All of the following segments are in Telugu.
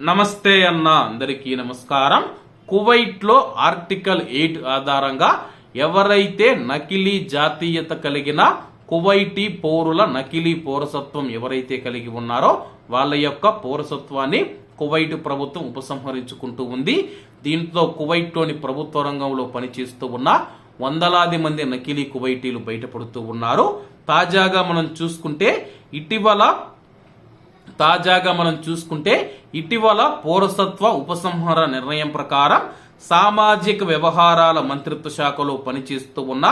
నమస్తే అన్న అందరికీ నమస్కారం. కువైట్లో ఆర్టికల్ ఎయిట్ ఆధారంగా ఎవరైతే నకిలీ జాతీయత కలిగిన కువైటీ పౌరుల నకిలీ పౌరసత్వం ఎవరైతే కలిగి ఉన్నారో వాళ్ళ యొక్క పౌరసత్వాన్ని కువైట్ ప్రభుత్వం ఉపసంహరించుకుంటూ ఉంది. దీంతో కువైట్లోని ప్రభుత్వ రంగంలో పనిచేస్తూ ఉన్న వందలాది మంది నకిలీ కువైటీలు బయటపడుతూ ఉన్నారు. తాజాగా మనం చూసుకుంటే ఇటీవల తాజాగా మనం చూసుకుంటే ఇటీవల పౌరసత్వ ఉపసంహార నిర్ణయం ప్రకారం సామాజిక వ్యవహారాల మంత్రిత్వ శాఖలో పనిచేస్తూ ఉన్న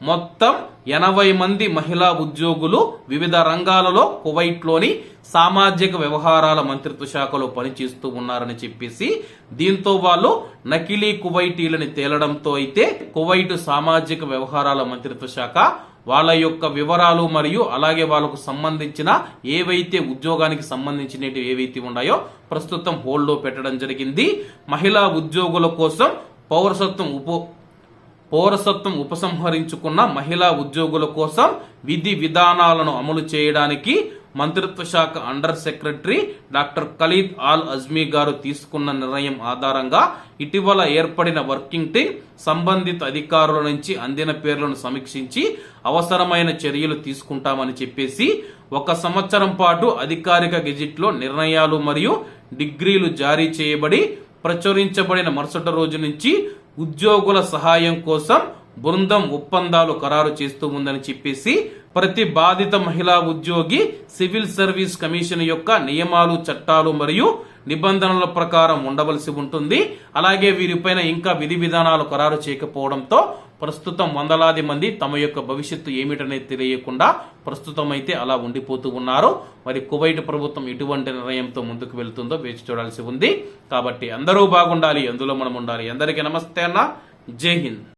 మొత్తం ఎనభై మంది మహిళా ఉద్యోగులు వివిధ రంగాలలో కువైట్లోని సామాజిక వ్యవహారాల మంత్రిత్వ శాఖలో పనిచేస్తూ ఉన్నారని చెప్పేసి దీంతో వాళ్ళు నకిలీ కువైటీలని తేలడంతో అయితే కువైట్ సామాజిక వ్యవహారాల మంత్రిత్వ శాఖ వాళ్ళ యొక్క వివరాలు మరియు అలాగే వాళ్ళకు సంబంధించిన ఏవైతే ఉద్యోగానికి సంబంధించినవి ఏవైతే ఉన్నాయో ప్రస్తుతం హోల్డ్లో పెట్టడం జరిగింది. మహిళా ఉద్యోగుల కోసం పౌరసత్వం ఉప పౌరసత్వం ఉపసంహరించుకున్న మహిళా ఉద్యోగుల కోసం విధి విధానాలను అమలు చేయడానికి మంత్రిత్వ శాఖ under secretary doctor Khalid Al Azmi గారు తీసుకున్న నిర్ణయం ఆధారంగా ఇటీవల ఏర్పడిన వర్కింగ్ టీం సంబంధిత అధికారుల నుంచి అందిన పేర్లను సమీక్షించి అవసరమైన చర్యలు తీసుకుంటామని చెప్పేసి ఒక సంవత్సరం పాటు అధికారిక గెజిట్లో నిర్ణయాలు మరియు డిగ్రీలు జారీ చేయబడి ప్రచురించబడిన మరుసటి రోజు నుంచి ఉద్యోగుల సహాయం కోసం బృందం ఒప్పందాలు ఖరారు చేస్తూ ఉందని చెప్పేసి ప్రతి బాధిత మహిళా ఉద్యోగి సివిల్ సర్వీస్ కమిషన్ యొక్క నియమాలు చట్టాలు మరియు నిబంధనల ప్రకారం ఉండవలసి ఉంటుంది. అలాగే వీరిపైన ఇంకా విధి విధానాలు ఖరారు చేయకపోవడంతో ప్రస్తుతం వందలాది మంది తమ యొక్క భవిష్యత్తు ఏమిటనేది తెలియకుండా ప్రస్తుతం అయితే అలా ఉండిపోతూ ఉన్నారు. మరి కువైట్ ప్రభుత్వం ఎటువంటి నిర్ణయంతో ముందుకు వెళ్తుందో వేచి చూడాల్సి ఉంది. కాబట్టి అందరూ బాగుండాలి అందులో మనం ఉండాలి. అందరికీ నమస్తే అన్న. జై హింద్.